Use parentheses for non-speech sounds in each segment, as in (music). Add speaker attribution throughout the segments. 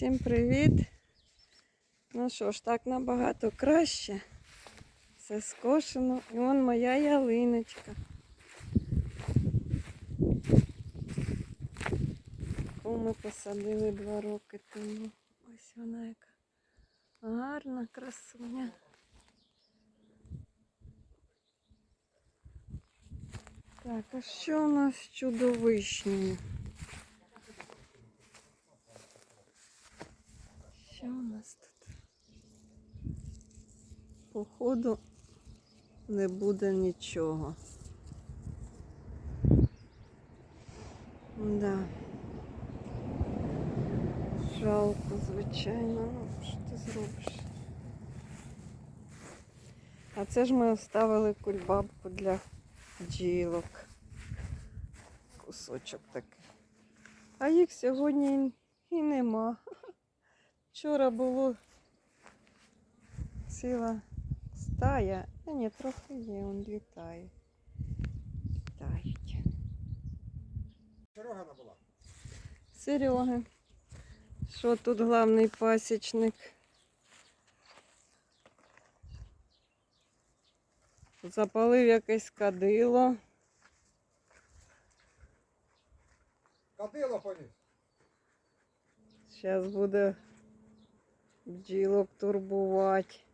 Speaker 1: Всім привіт! Ну що ж, так набагато краще. Все скошено. І вон моя ялиночка. Яку ми посадили два роки тому. Ось вона яка гарна красуня. Так, а що у нас з чудовишнею? Що у нас тут? Походу не буде нічого. Да. Жалко, звичайно. Ну, що ти зробиш? А це ж ми оставили кульбабку для бджілок. Кусочок такий. А їх сьогодні і нема. Вчора було ціла стая. А ні, трохи є, он літає. Літають.
Speaker 2: Серега була.
Speaker 1: Серега. Що тут головний пасічник? Запалив якесь кадило.
Speaker 2: Кадило поніс.
Speaker 1: Зараз буде бджілок турбувати.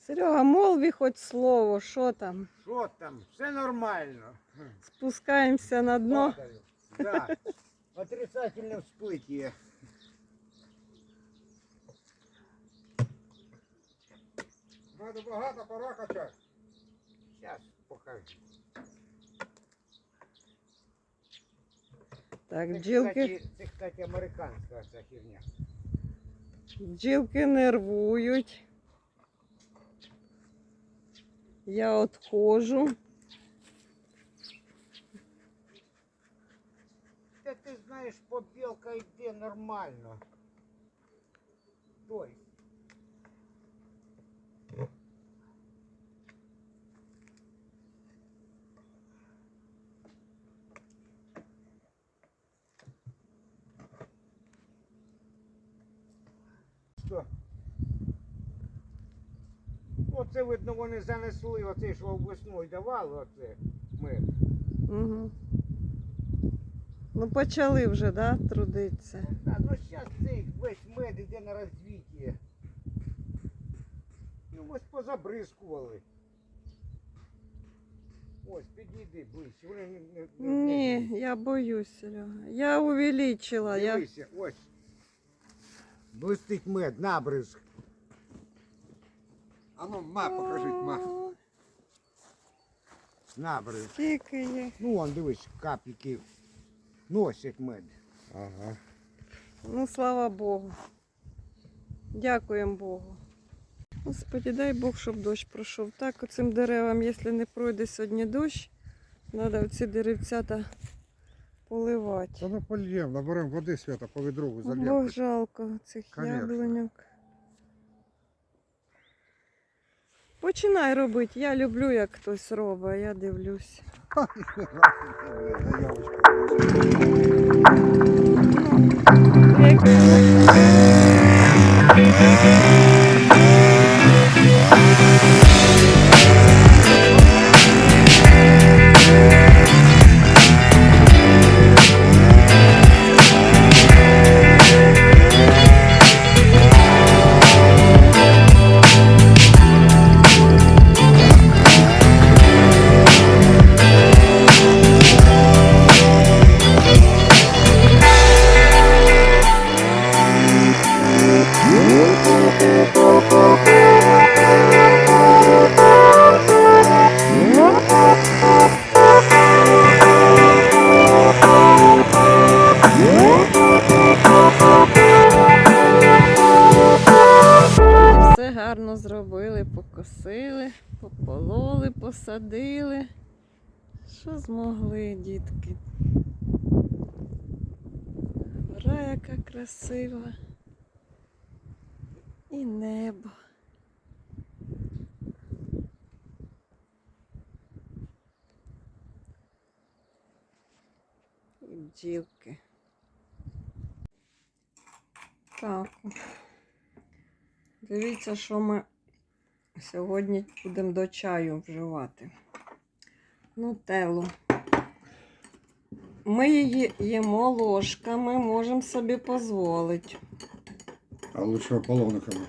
Speaker 1: Серега, молві хоч слово, що там?
Speaker 2: Що там? Все нормально.
Speaker 1: Спускаємося на дно.
Speaker 2: Падаю. Да. Отрицательне всплытие. Надо багато, пора качати. Зараз покажу.
Speaker 1: Так,
Speaker 2: Це,
Speaker 1: бджілки,
Speaker 2: кстати, це, кстати, американська ця херня.
Speaker 1: бджілки нервують. Я отходжу.
Speaker 2: Та ти знаєш, побілка йде нормально. Той. Що? Оце видно, вони занесли оце, що весною давали, оце ми.
Speaker 1: Угу. Ну, почали вже, да, трудитися.
Speaker 2: Да, ну сейчас цей весь мед іде на розвиття. І ось позабризкували. Ось, підійди ближче. Вони не, не, не,
Speaker 1: Ні, я боюсь, Серега. Я увеличила. Я...
Speaker 2: Дивися, ось. Блистить мед, набризк.
Speaker 3: А ну, ма, покажіть, ма.
Speaker 1: О,
Speaker 2: Набризк.
Speaker 1: Скільки їх.
Speaker 2: Ну вон, дивись, капельки носять мед.
Speaker 3: Ага.
Speaker 1: Ну, слава Богу. Дякуємо Богу. Господи, дай Бог, щоб дощ пройшов. Так, оцим деревам, якщо не пройде сьогодні дощ, треба оці деревцята поливати.
Speaker 3: Та ну польємо, наберемо води свята по відру
Speaker 1: Бог жалко цих
Speaker 3: Конечно.
Speaker 1: яблуньок. Починай робити. Я люблю, як хтось робить, я дивлюсь. (laughs) Ну, як- покосили, попололи, посадили. Що змогли, дітки? Гора яка красива. І небо. І бджілки. Так. Дивіться, що ми сьогодні будемо до чаю вживати. Нутеллу. Ми її їмо ложками, можемо собі дозволити.
Speaker 3: А лучше половниками.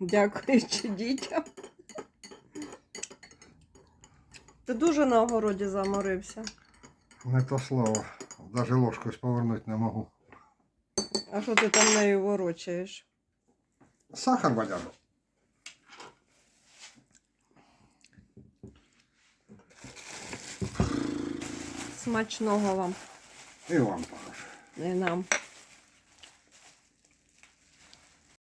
Speaker 1: Дякуючи дітям. Ти дуже на огороді заморився.
Speaker 3: Не то слово. Даже ложкою повернути не можу.
Speaker 1: А що ти там нею ворочаєш?
Speaker 3: Сахар валяну.
Speaker 1: Смачного вам
Speaker 3: І вам також.
Speaker 1: і нам.